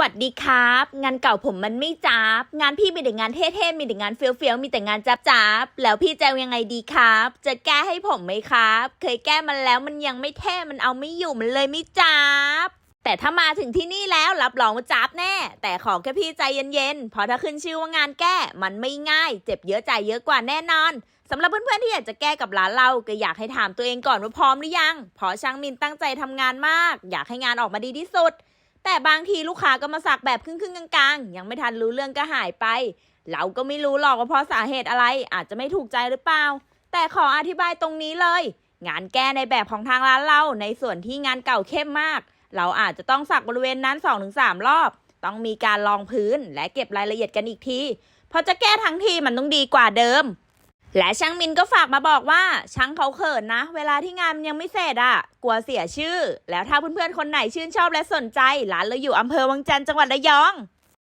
วัสดีครับ งานเก่าผมมันไม่จับงานพี่มีแต่งานเท่ๆมีแต่งานเฟี้ยวๆมีแต่งานจับๆแล้วพี่จะยังไงดีครับ จะแก้ให้ผมไหมครับ เคยแก้มันแล้วมันยังไม่เท่มันเอาไม่อยู่มันเลยไม่จับแต่ถ้ามาถึงที่นี่แล้วรับรองว่าจับแน่ แต่ขอแค่พี่ใจเย็นๆเพราะถ้าขึ้นชื่อว่างานแก้มันไม่ง่าย เจ็บเยอะใจยเยอะกว่าแน่นอนสำหรับเพื่อนๆที่อยากจะแก้กับร้านเราก็อยากให้ถามตัวเองก่อนว่าพร้อมหรือยังเพราะช่างมินตั้งใจทำงานมาก อยากให้งานออกมาดีที่สุด แต่บางทีลูกค้าก็มาสักแบบครึ่งๆกลางๆ ยังไม่ทันรู้เรื่องก็หายไป เราก็ไม่รู้หรอกว่าเพราะสาเหตุอะไร อาจจะไม่ถูกใจหรือเปล่า แต่ขออธิบายตรงนี้เลย งานแก้ในแบบของทางร้านเรา ในส่วนที่งานเก่าเข้มมาก เราอาจจะต้องสักบริเวณนั้น 2-3 รอบ ต้องมีการลองพื้นและเก็บรายละเอียดกันอีกที เพราะจะแก้ทั้งทีมันต้องดีกว่าเดิม และช่างมินก็ฝากมาบอกว่าช่างเขาเขินนะ เวลาที่งานมันยังไม่เสร็จอะกลัวเสียชื่อ แล้วถ้าเพื่อนๆคนไหนชื่นชอบและสนใจร้านเราอยู่อำเภอวังจันทร์จังหวัดระยอง